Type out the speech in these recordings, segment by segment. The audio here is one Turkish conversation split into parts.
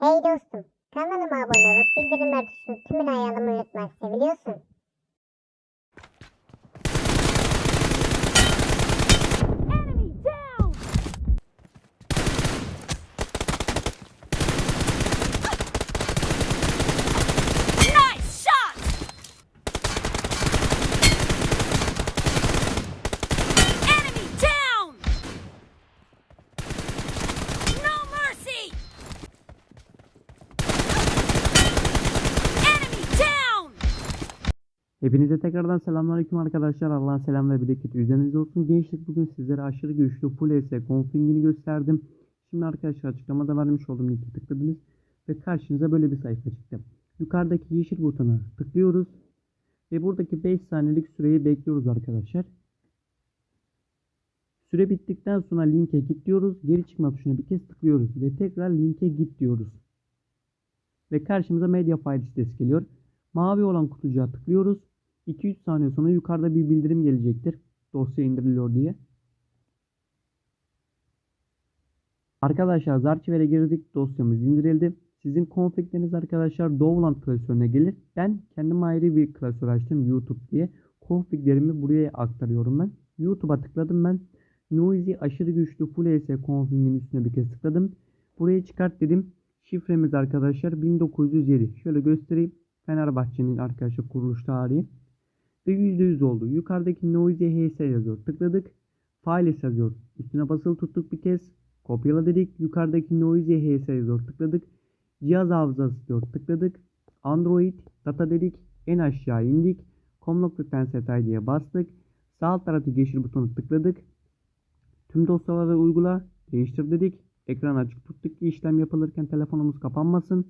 Hey dostum, kanalıma abone olup bildirimler tuşunu tümünü ayarlamayı unutma. Seviliyorsun. Hepinize tekrardan selamünaleyküm arkadaşlar. Allah'ın selam ve bereketi üzerinizde olsun. Gençlik bugün sizlere aşırı güçlü full ES config'ini gösterdim. Şimdi arkadaşlar açıklamada vermiş olduğum linki tıkladınız ve karşınıza böyle bir sayfa çıktı. Yukarıdaki yeşil butona tıklıyoruz ve buradaki 5 saniyelik süreyi bekliyoruz arkadaşlar. Süre bittikten sonra linke git diyoruz. Geri çıkma tuşuna bir kez tıklıyoruz ve tekrar linke git diyoruz. Ve karşımıza medya file sitesi geliyor. Mavi olan kutucuğa tıklıyoruz. 2-3 saniye sonra yukarıda bir bildirim gelecektir. Dosya indiriliyor diye. Arkadaşlar Zarchiver'e girdik. Dosyamız indirildi. Sizin konfigleriniz arkadaşlar Dovland klasörüne gelir. Ben kendim ayrı bir klasör açtım YouTube diye. Configlerimi buraya aktarıyorum ben. YouTube'a tıkladım ben. Noisy aşırı güçlü Full ES config'in üstüne bir kez tıkladım. Buraya çıkart dedim. Şifremiz arkadaşlar 1907. Şöyle göstereyim. Fenerbahçe'nin arkadaşlar kuruluş tarihi. Ve %100 oldu. Yukarıdaki Noisy HS yazıyor. Tıkladık. Files yazıyor. Üstüne basılı tuttuk bir kez. Kopyala dedik. Yukarıdaki Noisy HS yazıyor. Tıkladık. Cihaz hafızası diyor. Tıkladık. Android data dedik. En aşağı indik. Com.set diye bastık. Sağ alt taraftaki yeşil butonu tıkladık. Tüm dosyaları uygula. Değiştir dedik. Ekran açık tuttuk ki işlem yapılırken telefonumuz kapanmasın.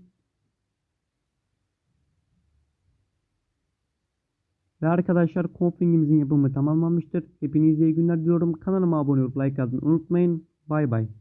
Ve arkadaşlar config'imizin yapımı tamamlanmıştır. Hepinize iyi günler diliyorum. Kanalıma abone olup like atmayı unutmayın. Bay bay.